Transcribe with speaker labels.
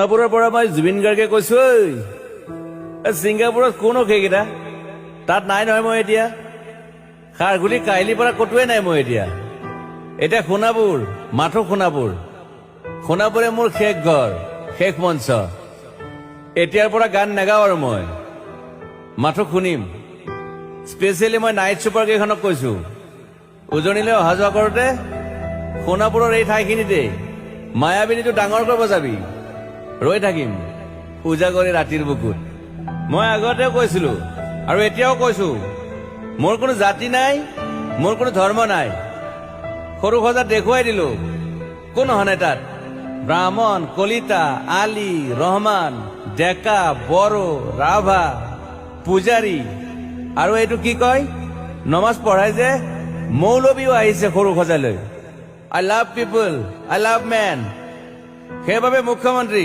Speaker 1: ছিংগাপুৰৰ পৰা মই জুবিন গাৰ্গে কৈছো ছিংগাপুৰত কোন সেইকেইটা তাত নাই নহয় মই এতিয়া। খাৰগুলি কাহিলীৰ পৰা ক'তোৱে নাই মই এতিয়া। এতিয়া সোণাপুৰ, মাথো সোণাপুৰ। সোণাপুৰে মোৰ শেষ ঘৰ, শেষ মঞ্চ। এতিয়াৰ পৰা গান নাগাওঁ আৰু মই। মাথো শুনিম স্পেচিয়েলি মই নাইট ছুপাৰ কেইখনক কৈছো। উজনিলৈ অহা যোৱা কৰোঁতে সোণাপুৰৰ এই ঠাইখিনিতে মায়াবিনীটো ডাঙৰকৈ বজাবি ৰৈ থাকিম। উজাগৰি ৰাতিৰ বুকুত। মই আগতেও কৈছিলো আৰু এতিয়াও কৈছো, মোৰ কোনো জাতি নাই, মোৰ কোনো ধৰ্ম নাই। সৰু সজাত দেখুৱাই দিলো, কোন হনে তাত? ব্ৰাহ্মণ, কলিতা, আলী, ৰহমান, ডেকা, বড়ো, ৰাভা, পূজাৰী। আৰু এইটো কি কয়? নমাজ পঢ়াই যে মৌলবীও আহিছে সৰু সজালৈ। I love people, I love men. সেইবাবে মুখ্যমন্ত্ৰী